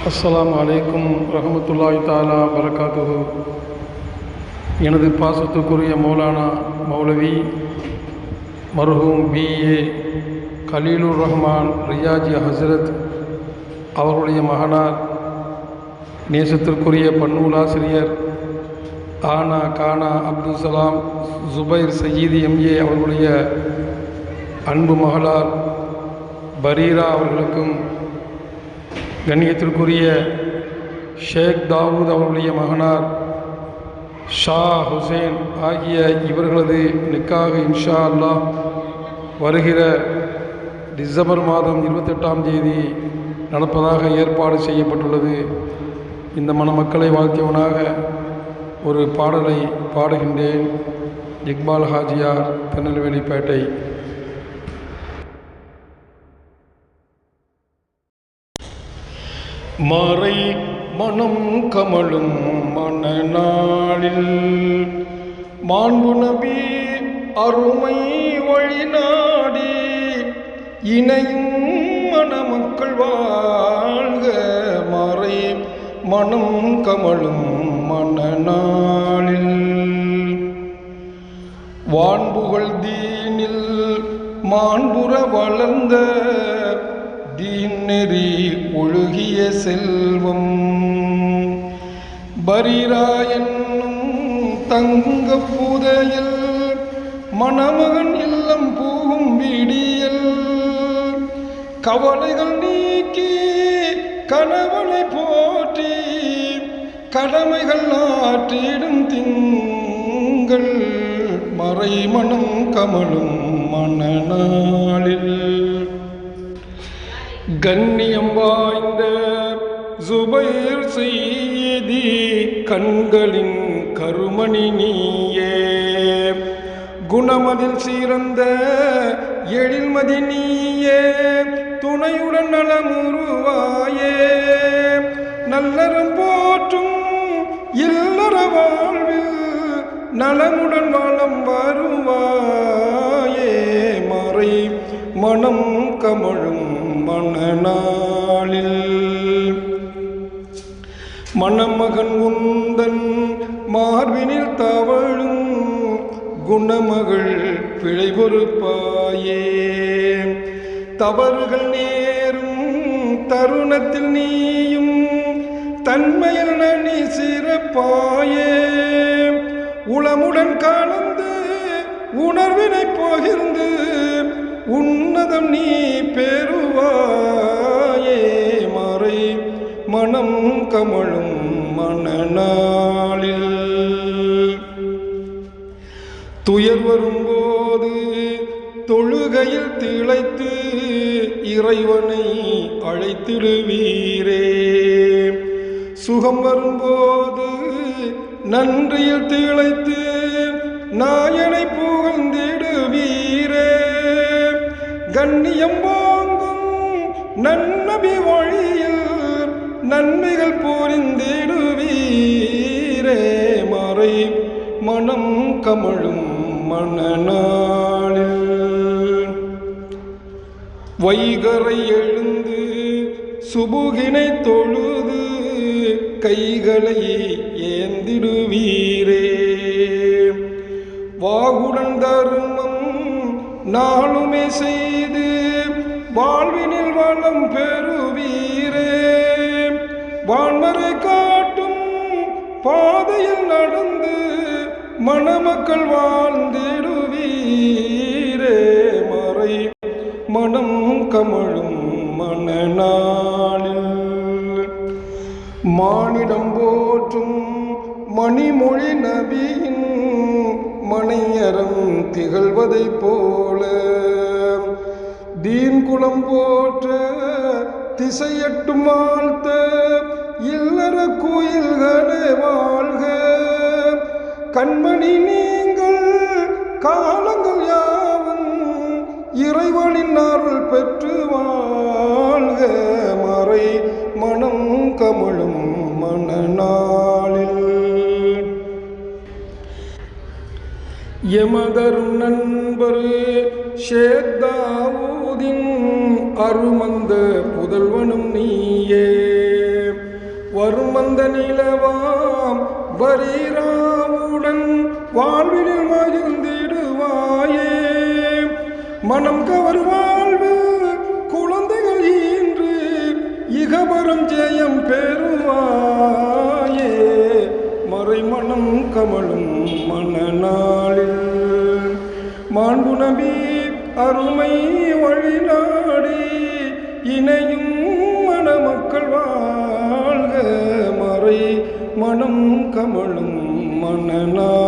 அஸ்லாம் அலைக்கும் ரஹமத்துல்லாய் தாலா வரகாத்துஹு எனது பாசத்துக்குரிய மௌலானா மௌலவி மருஹூம் பிஏ கலீலுர் ரஹ்மான் ரியாஜி ஹசரத் அவர்களுடைய மகனார் நேசத்திற்குரிய பன்னூலாசிரியர் ஆனா கானா அப்துல் சலாம் ஜுபைர் சயீதி எம்ஏ அவர்களுடைய அன்பு மகளார் பரீரா அவர்களுக்கும் கண்ணியத்திற்குரிய ஷேக் தாவூத் அவர்களுடைய மகனார் ஷா ஹுசேன் ஆகிய இவர்களது நிக்காக இன்ஷா அல்லாஹ் வருகிற டிசம்பர் மாதம் இருபத்தெட்டாம் தேதி நடப்பதாக ஏற்பாடு செய்யப்பட்டுள்ளது. இந்த மணமக்களை வாழ்த்தியவனாக ஒரு பாடலை பாடுகின்றேன். இக்பால் ஹாஜியார் திருநெல்வேலிப்பேட்டை மறை மனம் கமழும் மனநாளில். மாண்பு நபி அருமை வழிநாடி இணையும் மணமக்கள் வாழ்க மறை மனம் கமழும் மனநாளில். வான்புகள் தீனில் மாண்புற வளர்ந்த தீன் நெறி ஒழுகிய செல்வம். பரீரா என்னும் தங்க புதையல் மணமகன் இல்லம் பூவும் விடியல். கவலைகள் நீக்கி கணவனை போற்றி கடமைகள் ஆற்றிடும் திங்கள். மறைமணம் கமலும் மணநாளில் கண்ணியம் வாய்ந்த சுபைர் செய்தி கண்களின் கருமணி நீயே. குணமதில் சிறந்த எழில்மதி நீயே. துணையுடன் நலமுருவாயே நல்லறம் போற்றும் இல்லற வாழ்வில் நலமுடன் வளம் வருவாயே. மறை மனம் கமழும் மணநாளில் மணமகன் உந்தன் மார்பினில் தவழும் குணமகள் பிழை பொறுப்பாயே தவறுகள் நேரும் தருணத்தில் நீயும் தன்மையில் நனி சிறப்பாயே. உளமுடன் கலந்து உணர்வினை பகிர்ந்து உன்னதம் நீ பெறுவாயே மறை மனம் கமழும் மனநாளில். துயர் வரும்போது தொழுகையில் திளைத்து இறைவனை அழைத்திடுவீரே. சுகம் வரும்போது நன்றியில் திளைத்து நாயனை புகழ்ந்தே கண்ணியம் வாங்கும் நன்னபி வழியில் நன்மைகள் புரிந்திடுவீரே மறை மனம் கமழும் மணநாளில் வைகரை எழுந்து சுபுகினை தொழுது கைகளை ஏந்திடுவீரே. வாகுடன் தருமம் நாளுமே செய்து வாழ்வினில் பெறுவீரே. வான்மறை காட்டும் பாதையில் நடந்து மணமக்கள் வாழ்ந்திடுவீரே. மறை மனம் கமழும் மணநாளில் மானிடம் போற்றும் மணிமொழி நபியின் மனையரம் திகழ்வதைப் போல தீன் குலம் போற்ற திசையட்டும் வாழ்த்த இல்லற கோயில்களே வாழ்க. கண்மணி நீங்கள் காலங்கள் யாவும் இறைவனின் அருள் பெற்று வாழ்க. மறை மனம் கமழும் மனநாளில். எமதரும் நண்பரே ஷேத்தாவூதின் அருமந்த புதல்வனும் நீயே. வருமந்த நிலவாம் வரீராவுடன் வாழ்வில் மகிழ்ந்திடுவாயே. மனம் கவர் வாழ்வு குழந்தைகள் இன்று இகபரம் ஜெயம் பெறுவாயே. மறைமணம் கமலும் மணநாளில் மாண்பு நபி அருமை வழிநாடி இணையும் மணமக்கள் வாழ்க மறை மனம் கமலும் மணநாள்